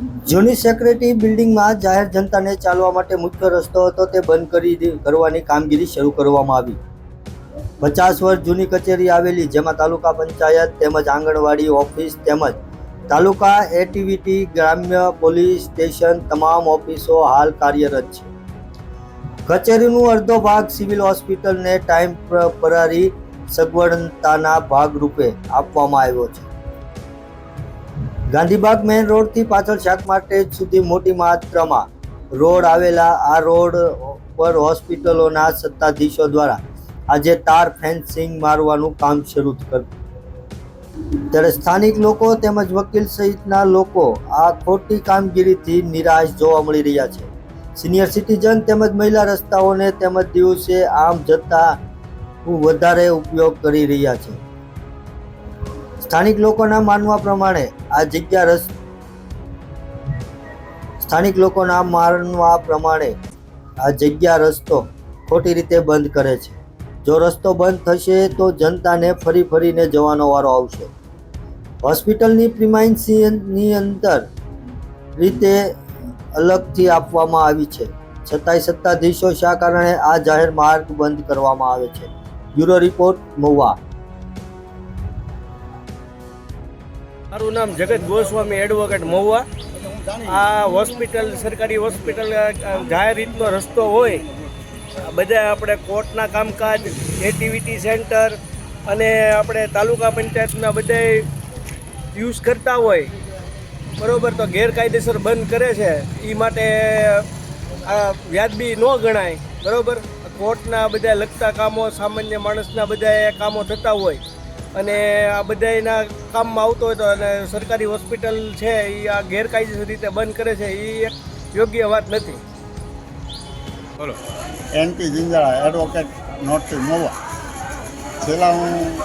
જૂની સેક્રેટરી બિલ્ડિંગમાં જાહેર જનતાને ચાલવા માટે મુખ્ય રસ્તો હતો તે બંધ કરી કરવાની કામગીરી શરૂ કરવામાં આવી. પચાસ વર્ષ જૂની કચેરી આવેલી, જેમાં તાલુકા પંચાયત તેમજ આંગણવાડી ઓફિસ તેમજ તાલુકા એટીવીટી ગ્રામ્ય પોલીસ સ્ટેશન તમામ ઓફિસો હાલ કાર્યરત છે. કચેરીનું અડધો ભાગ સિવિલ હોસ્પિટલને ટાઈમ પરારી સગવડતાના ભાગરૂપે આપવામાં આવ્યો છે. ગાંધીબાગ મેઇન રોડથી પાછળ શાક માર્કેટ સુધી મોટી માત્રામાં રોડ આવેલા. આ રોડ પર હોસ્પિટલોના સત્તાધીશો દ્વારા આજે તાર ફેન્સિંગ મારવાનું કામ શરૂ કર્યું ત્યારે સ્થાનિક લોકો તેમજ વકીલ સહિતના લોકો આ ખોટી કામગીરીથી નિરાશ જોવા મળી રહ્યા છે. સિનિયર સિટીઝન તેમજ મહિલા રસ્તાઓને તેમજ દિવસે આમ જતા વધારે ઉપયોગ કરી રહ્યા છે. સ્થાનિક લોકોના માનવા પ્રમાણે આ જગ્યા રસ સ્થાનિક લોકોના માનવા પ્રમાણે આ જગ્યા રસ્તો ખોટી રીતે બંધ કરે છે. જો રસ્તો બંધ થશે તો જનતાને ફરી ફરીને જવાનો વારો આવશે. હોસ્પિટલની પ્રિમાઇન્સીની અંદર રીતે અલગથી આપવામાં આવી છે. છતાંય સત્તાધીશો શા કારણે આ જાહેર માર્ગ બંધ કરવામાં આવે છે? Bureau report Mahuva. મારું નામ જગત ગોસ્વામી એડવોકેટ મહુવા. આ હોસ્પિટલ સરકારી હોસ્પિટલ જાહેર રીતનો રસ્તો હોય બધા આપણે કોર્ટના કામકાજ એટીવીટી સેન્ટર અને આપણે તાલુકા પંચાયતના બધા યુઝ કરતા હોય, બરોબર તો ગેરકાયદેસર બંધ કરે છે એ માટે વ્યાજબી ન ગણાય, બરોબર? કોર્ટના બધા લગતા કામો, સામાન્ય માણસના બધા કામો થતા હોય અને આ બધાના કામમાં આવતો હોય તો અને સરકારી હોસ્પિટલ છે એ આ ગેરકાયદેસર રીતે બંધ કરે છે એ એક યોગ્ય વાત નથી. બોલો. N P Jinjala advocate notary મોવા. છેલ્લા હું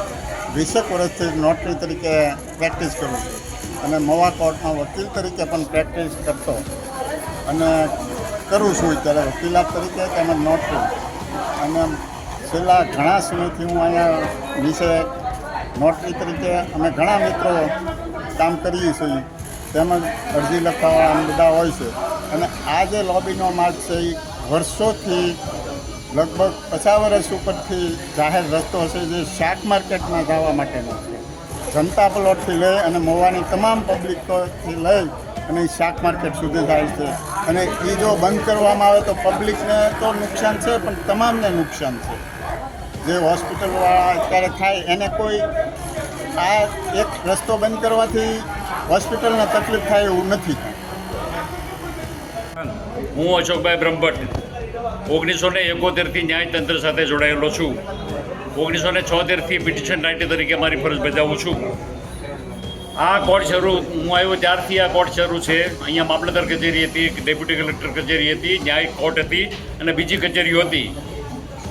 વીસેક વર્ષથી નોટરી તરીકે પ્રેક્ટિસ કરું છું. અને મોવા કોર્ટમાં વકીલ તરીકે પણ પ્રેક્ટિસ કરતો. અને કરું છું અત્યારે વકીલાત તરીકે તેમજ નોટરી. અને છેલ્લા ઘણા સમયથી હું અહીંયા વિશે નોટરી તરીકે અમે ઘણા મિત્રો કામ કરીએ છીએ. તેમજ અરજી લખાવા આમ બધા હોય છે. અને આ જે લોબીનો માર્ગ છે એ વર્ષોથી લગભગ પચાસ વર્ષ ઉપરથી જાહેર રસ્તો હશે જે શાક માર્કેટમાં જવા માટેનો છે. જનતા પ્લોટથી લઈ અને મોવાની તમામ પબ્લિકથી લઈ અને શાક માર્કેટ સુધી જાય છે. અને એ જો બંધ કરવામાં આવે તો પબ્લિકને તો નુકસાન છે, પણ તમામને નુકસાન છે. જે હોસ્પિટલવાળા અત્યારે થાય, એને કોઈ આ એક રસ્તો બંધ કરવાથી હોસ્પિટલને તકલીફ થાય એવું નથી. હું અશોકભાઈ બ્રહ્મભટ્ટ, ઓગણીસો ને એકોતેરથી ન્યાયતંત્ર સાથે જોડાયેલો છું. ઓગણીસો ને છોતેરથી પિટિશન રાઇટર તરીકે મારી ફરજ બજાવું છું. આ કોર્ટ શરૂ, હું આવ્યો ત્યારથી આ કોર્ટ શરૂ છે. અહીંયા મામલતદાર કચેરી હતી ડેપ્યુટી કલેક્ટર કચેરી હતી, ન્યાય કોર્ટ હતી અને બીજી કચેરીઓ હતી.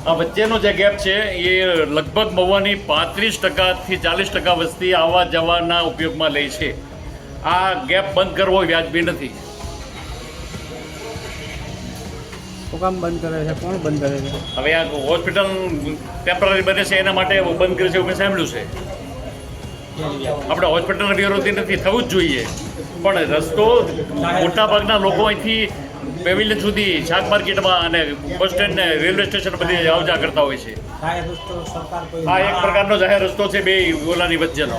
આ વચ્ચેનો જે ગેપ છે એ લગભગ મહુવાની પાંત્રીસ ટકાથી ચાલીસ ટકા વસ્તી આવવા જવાના ઉપયોગમાં લે છે. આ ગેપ બંધ કરવો વ્યાજબી નથી. કામ બંધ કરે છે? કોણ બંધ કરે છે? હવે આ હોસ્પિટલ ટેમ્પરરી બને છે એના માટે બંધ કરે છે એવું મેં સાંભળ્યું છે. આપણે હોસ્પિટલના વિરોધી નથી થવું જ જોઈએ. પણ રસ્તો મોટાભાગના લોકો અહીંથી પેવિલિયન સુધી શાક માર્કેટમાં અને બસ સ્ટેન્ડ ને રેલવે સ્ટેશન બધી આવજા કરતા હોય છે. આ એક પ્રકારનો જાહેર રસ્તો છે બે ઓલાની વચ્ચેનો.